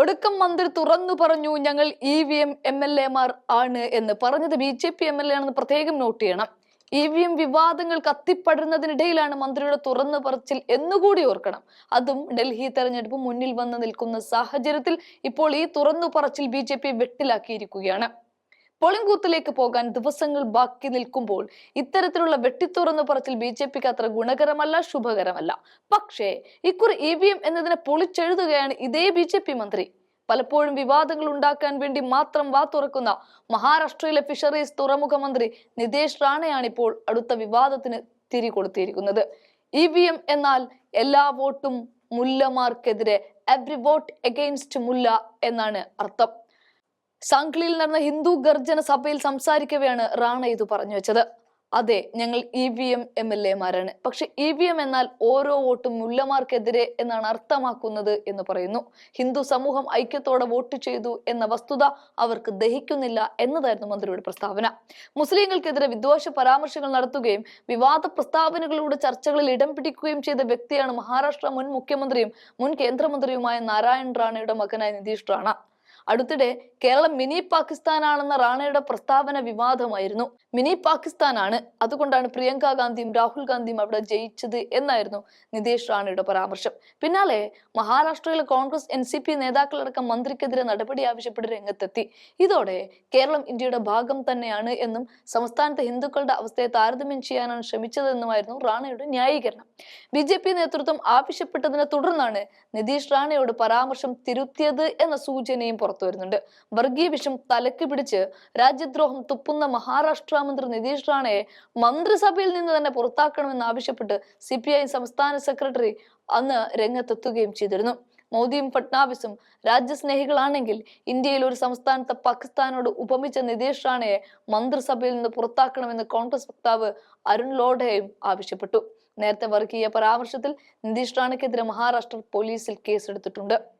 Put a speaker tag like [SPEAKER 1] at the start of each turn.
[SPEAKER 1] ഒടുക്കം മന്ത്രി തുറന്നു പറഞ്ഞു ഞങ്ങൾ E V M M L എമാർ ആണ് എന്ന്. പറഞ്ഞത് B J P M L A ആണെന്ന് പ്രത്യേകം നോട്ട് ചെയ്യണം. ഇ വി എം വിവാദങ്ങൾ കത്തിപ്പടരുന്നതിനിടയിലാണ് മന്ത്രിയുടെ തുറന്നു പറച്ചിൽ എന്നുകൂടി ഓർക്കണം. അതും ഡൽഹി തെരഞ്ഞെടുപ്പ് മുന്നിൽ വന്ന് നിൽക്കുന്ന സാഹചര്യത്തിൽ ഇപ്പോൾ ഈ തുറന്നു പറച്ചിൽ ബി ജെ പി വെട്ടിലാക്കിയിരിക്കുകയാണ്. പോളിംഗ് ബൂത്തിലേക്ക് പോകാൻ ദിവസങ്ങൾ ബാക്കി നിൽക്കുമ്പോൾ ഇത്തരത്തിലുള്ള വെട്ടിത്തുറന്നു പറച്ചിൽ ബി ജെ പിക്ക് അത്ര ഗുണകരമല്ല ശുഭകരമല്ല. പക്ഷേ ഇക്കുറി ഇ വി എം എന്നതിനെ പൊളിച്ചെഴുതുകയാണ് ഇതേ ബി ജെ പി മന്ത്രി. പലപ്പോഴും വിവാദങ്ങൾ ഉണ്ടാക്കാൻ വേണ്ടി മാത്രം വാ തുറക്കുന്ന മഹാരാഷ്ട്രയിലെ ഫിഷറീസ് തുറമുഖ മന്ത്രി നിതേഷ് റാണയാണ് ഇപ്പോൾ അടുത്ത വിവാദത്തിന് തിരി കൊടുത്തിരിക്കുന്നത് ഇ വി എം എന്നാൽ എല്ലാ വോട്ടും മുല്ലമാർക്കെതിരെ എവ്രി വോട്ട് എഗെയിൻസ്റ്റ് മുല്ല എന്നാണ് അർത്ഥം. സാംഗ്ലിയിൽ നടന്ന ഹിന്ദു ഗർജന സഭയിൽ സംസാരിക്കവെയാണ് റാണ ഇത് പറഞ്ഞു വെച്ചത്. അതെ ഞങ്ങൾ E V M M L എമാരാണ് പക്ഷെ ഇ വി എം എന്നാൽ ഓരോ വോട്ടും മുല്ലമാർക്കെതിരെ എന്നാണ് അർത്ഥമാക്കുന്നത് എന്ന് പറയുന്നു. ഹിന്ദു സമൂഹം ഐക്യത്തോടെ വോട്ട് ചെയ്തു എന്ന വസ്തുത അവർക്ക് ദഹിക്കുന്നില്ല എന്നതായിരുന്നു മന്ത്രിയുടെ പ്രസ്താവന. മുസ്ലിങ്ങൾക്കെതിരെ വിദ്വേഷ പരാമർശങ്ങൾ നടത്തുകയും വിവാദ പ്രസ്താവനകളിലൂടെ ചർച്ചകളിൽ ഇടം പിടിക്കുകയും ചെയ്ത വ്യക്തിയാണ് മഹാരാഷ്ട്ര മുൻ മുഖ്യമന്ത്രിയും മുൻ കേന്ദ്രമന്ത്രിയുമായ നാരായൺ റാണയുടെ മകനായ നിതീഷ് റാണ. അടുത്തിടെ കേരളം മിനി പാകിസ്ഥാനാണെന്ന റാണയുടെ പ്രസ്താവന വിവാദമായിരുന്നു. മിനി പാകിസ്ഥാനാണ്. അതുകൊണ്ടാണ് പ്രിയങ്ക ഗാന്ധിയും രാഹുൽ ഗാന്ധിയും അവിടെ ജയിച്ചത് എന്നായിരുന്നു നിതീഷ് റാണയുടെ പരാമർശം. പിന്നാലെ മഹാരാഷ്ട്രയിലെ കോൺഗ്രസ് എൻ സി പി നേതാക്കളടക്കം മന്ത്രിക്കെതിരെ നടപടി ആവശ്യപ്പെട്ട് രംഗത്തെത്തി. ഇതോടെ കേരളം ഇന്ത്യയുടെ ഭാഗം തന്നെയാണ് എന്നും സംസ്ഥാനത്തെ ഹിന്ദുക്കളുടെ അവസ്ഥയെ താരതമ്യം ചെയ്യാനാണ് ശ്രമിച്ചതെന്നുമായിരുന്നു റാണയുടെ ന്യായീകരണം. ബി ജെ പി നേതൃത്വം ആവശ്യപ്പെട്ടതിനെ തുടർന്നാണ് നിതീഷ് റാണയോട് പരാമർശം തിരുത്തിയത് എന്ന സൂചനയും പുറത്തു വരുന്നുണ്ട്. വർഗീയ വിഷം തലക്ക് പിടിച്ച് രാജ്യദ്രോഹം തുപ്പുന്ന മഹാരാഷ്ട്ര മന്ത്രി നിതീഷ് റാണയെ മന്ത്രിസഭയിൽ നിന്ന് തന്നെ പുറത്താക്കണമെന്ന് ആവശ്യപ്പെട്ട് സി സംസ്ഥാന സെക്രട്ടറി അന്ന് രംഗത്തെത്തുകയും ചെയ്തിരുന്നു. മോദിയും ഫട്നാവിസും രാജ്യസ്നേഹികളാണെങ്കിൽ ഇന്ത്യയിൽ ഒരു സംസ്ഥാനത്തെ പാകിസ്ഥാനോട് ഉപമിച്ച നിതീഷ് റാണയെ മന്ത്രിസഭയിൽ നിന്ന് പുറത്താക്കണമെന്ന് കോൺഗ്രസ് വക്താവ് അരുൺ ലോഡയും ആവശ്യപ്പെട്ടു. നേരത്തെ വർഗീയ പരാമർശത്തിൽ നിതീഷ് റാണയ്ക്കെതിരെ മഹാരാഷ്ട്ര പോലീസിൽ കേസെടുത്തിട്ടുണ്ട്.